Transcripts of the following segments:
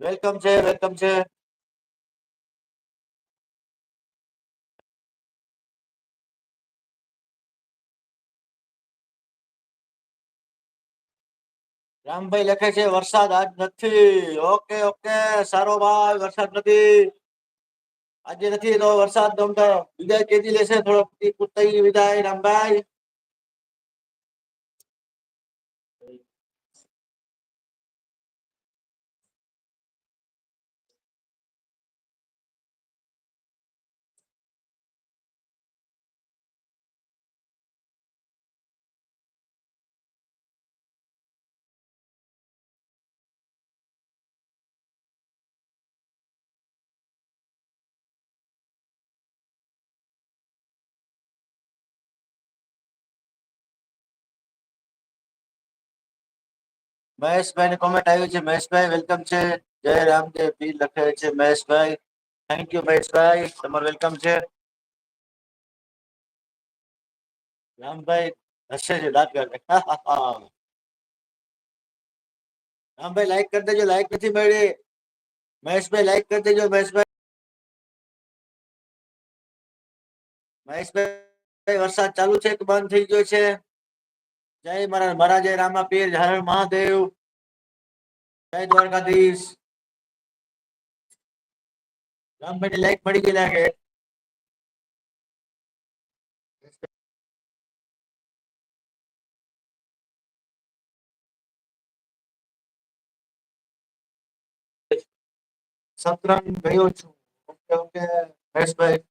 Welcome છે welcome છે રામભાઈ લખે છે, વરસાદ આજ નથી. Okay okay. સારો ભાઈ વરસાદ નથી. આજે નથી તો વરસાદ તો વિદાય કેદી લેશે. થોડો કુત્તઈ વિદાય, રામભાઈ. મહેશભાઈ ની કોમેન્ટ આવી છે મહેશભાઈ વેલકમ છે જય રામદેવ પીર લખે છે મહેશભાઈ થેન્ક યુ મહેશભાઈ તમારું વેલકમ છે રામભાઈ હસે છે દાંત કાઢે રામભાઈ લાઈક કરી દેજો લાઈક નથી મળી મહેશભાઈ લાઈક કરી દેજો મહેશભાઈ મહેશભાઈ વરસાદ ચાલુ છે કે બંધ થઈ ગયો છે જય મારા મારા જય રામા પીર હર હર મહાદેવ જય દ્વારકાધીશ રામભાઈ લાઈક પડી ગઈ લાગે સત્રંગ ગયો છું ઓકે ઓકે મહેશભાઈ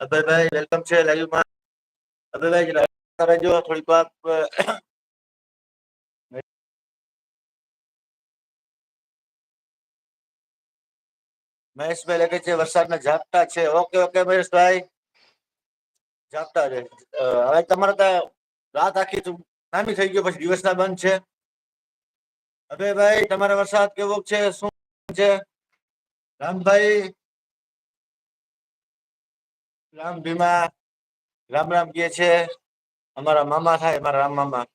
અભયભાઈ જય છે લાઈવમાં. અભયભાઈ મહેશભાઈ લખે છે, વરસાદના ઝાપટા છે. ઓકે ઓકે મહેશભાઈ. ઝાપટા છે. હવે તમારે ત્યાં રાત આખી નામી થઈ ગયો, પછી દિવસના બંધ છે. અભયભાઈ, તમારે વરસાદ કેવો છે? શું છે. રામભાઈ, રામ ભીમા, રામ રામ કે છે. અમારા મામા થાય અમારા રામ મામા.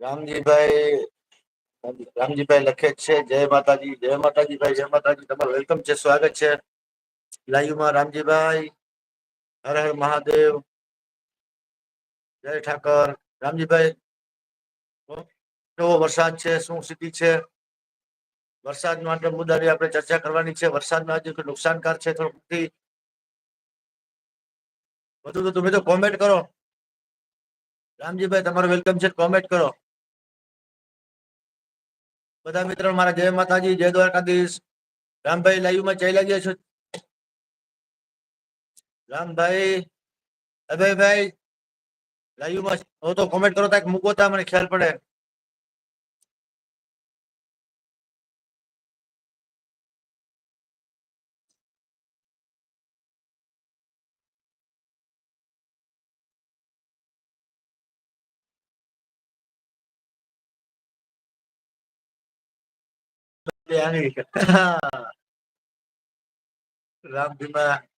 રામજીભાઈ રામજીભાઈ લખે છે. જય માતાજી જય માતાજી ભાઈ, જય માતાજી. તમારું વેલકમ છે, સ્વાગત છે. લાઈવમાં રામજીભાઈ, હર હર મહાદેવ. જય ઠાકર. રામજીભાઈ, કેવો વરસાદ છે? શું સ્થિતિ છે? વરસાદ માટે મુદ્દાની આપણે ચર્ચા કરવાની છે. વરસાદમાં કોઈ નુકસાનકાર છે? થોડુંક બધું તો તમે તો કોમેન્ટ કરો. રામજીભાઈ, તમારું વેલકમ છે કોમેન્ટ કરો. બધા મિત્રો મારા જય માતાજી, જય દ્વારકાધીશ. રામભાઈ, લાઈવમાં ચાલ્યા ગયા છો? રામભાઈ અભયભાઈ લાઈવમાં હો તો કોમેન્ટ કરો તાક મૂકો તા મને ખ્યાલ પડે એ આની. રામ ભીમા મો-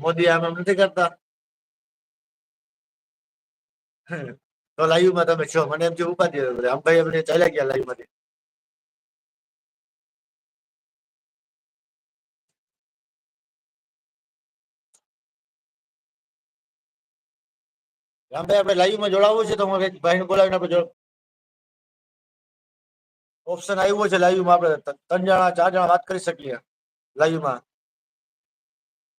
મોદી આમ એમ નથી કરતા તો લાઈવ માં તમે છો મને એમ જે ઉપાધિ હવે. રામભાઈ અમને ચાલ્યા ગયા લાઈવ માંથી રામભાઈ આપણે લાઈવ માં જોડાવવું છે તો હું એક ભાઈને બોલાવીને આપણે ઓપ્શન આવ્યો છે લાઈવ માં આપણે ત- ત્રણ જણા ચાર જણા વાત કરી શકીએ લાઈવ માં